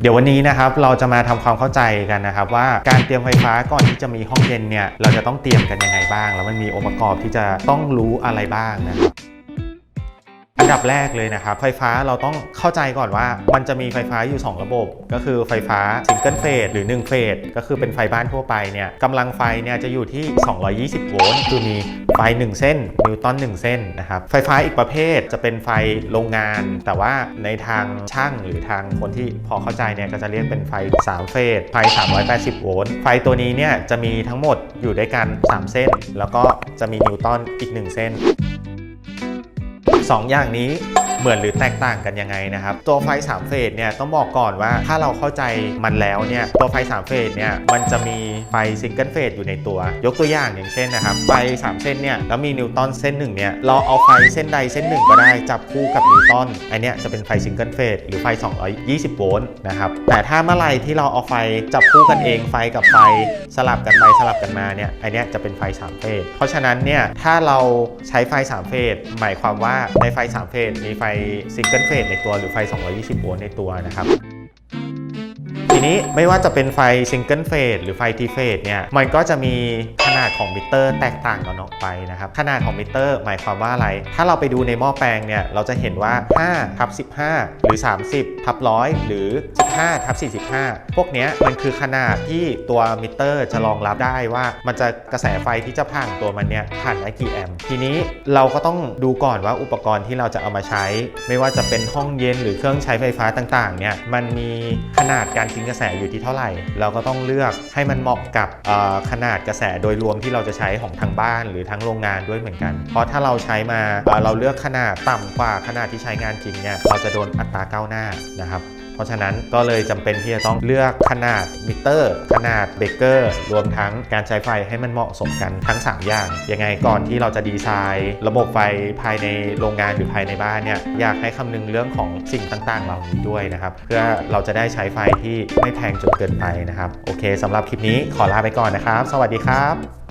เดี๋ยววันนี้นะครับเราจะมาทำความเข้าใจกันนะครับว่าการเตรียมไฟฟ้าก่อนที่จะมีห้องเย็นเนี่ยเราจะต้องเตรียมกันยังไงบ้าง แล้วมันมีองค์ประกอบที่จะต้องรู้อะไรบ้างนะครับ อันดับแรกเลยนะครับไฟฟ้าเราต้องเข้าใจก่อนว่า มันจะมีไฟฟ้าอยู่ 2 ระบบ ก็คือไฟฟ้าซิงเกิลเฟสหรือ 1 เฟสก็คือเป็นไฟบ้านทั่วไปเนี่ยกำลังไฟเนี่ยจะอยู่ที่ 220 โวลต์คือมีไฟ 1 เส้นนิวตัน1 เส้นนะครับไฟฟ้าอีกประเภทจะเป็นไฟโรงงาน แต่ว่าในทางช่างหรือทางคนที่พอเข้าใจเนี่ยก็จะเรียกเป็นไฟ 3 เฟสไฟ 380 โวลต์ไฟตัวนี้เนี่ยจะมีทั้งหมดอยู่ด้วยกัน 3 เส้น แล้วก็จะมีนิวตันอีก 1 เส้น สองอย่างนี้ เหมือนหรือแตกต่างกันยังไงนะครับ ตัวไฟ 3 เฟสเนี่ยต้องบอกก่อนว่าถ้าเราเข้าใจมันแล้วเนี่ยตัวไฟ 3 เฟสเนี่ยมันจะมีไฟซิงเกิลเฟสอยู่ในตัว ยกตัวอย่างอย่างเช่นนะครับไฟ 3 เส้นเนี่ยแล้วมีนิวตันเส้นหนึ่งเนี่ยเราเอาไฟเส้นใดเส้นหนึ่งก็ได้จับคู่กับนิวตันอันเนี้ยจะเป็นไฟซิงเกิลเฟสหรือไฟ 220 โวลต์นะครับแต่ถ้าเมื่อไรที่เราเอาไฟจับคู่กันเองไฟกับไฟสลับกันไปสลับกันมาเนี่ยอันเนี้ยจะเป็นไฟ 3 เฟสเพราะฉะนั้นเนี่ยถ้าเราใช้ไฟ 3 เฟสหมายความว่าในไฟ 3 เฟสมีไฟซิงเกิลเฟสในตัวหรือไฟ 220 โวลต์ในตัวนะครับ นี้ไม่ว่าจะเป็นไฟซิงเกิลเฟสหรือไฟทีเฟสเนี่ยมันก็จะมีขนาดของมิเตอร์แตกต่างกันออกไปนะครับขนาดของมิเตอร์หมายความว่าอะไร ถ้าเราไปดูในหม้อแปลงเนี่ยเราจะเห็นว่า5ทับ15 หรือ 30ทับร้อยหรือ 15ทับ45 พวกนี้มันคือขนาดที่ตัวมิเตอร์จะรองรับได้ว่ามันจะกระแสไฟที่จะผ่านตัวมันเนี่ยผ่านได้กี่แอมป์ทีนี้เราก็ต้องดูก่อนว่าอุปกรณ์ที่เราจะเอามาใช้ ไม่ว่าจะเป็นห้องเย็นหรือเครื่องใช้ไฟฟ้าต่างๆเนี่ยมันมีขนาดการทิ้งกระแสอยู่ที่เท่าไหร่ เราก็ต้องเลือกให้มันเหมาะกับขนาดกระแสโดยรวมที่เราจะใช้ของทางบ้านหรือทั้งโรงงานด้วยเหมือนกัน เพราะถ้าเราใช้มาเอ่อเราเลือกขนาดต่ำกว่าขนาดที่ใช้งานจริงเนี่ยเราจะโดนอัตราก้าวหน้านะครับ เพราะฉะนั้นก็เลยจำเป็นที่จะต้องเลือกขนาดมิเตอร์ ขนาดเบเกอร์รวมทั้งการใช้ไฟให้มันเหมาะสมกันทั้ง 3 อย่าง ยังไงก่อนที่เราจะดีไซน์ระบบไฟภายในโรงงานหรือภายในบ้านเนี่ยอยากให้คำนึงเรื่องของสิ่งต่างๆเหล่านี้ด้วยนะครับ เพื่อเราจะได้ใช้ไฟที่ไม่แพงจนเกินไปนะครับ โอเคสำหรับคลิปนี้ขอลาไปก่อนนะครับ สวัสดีครับ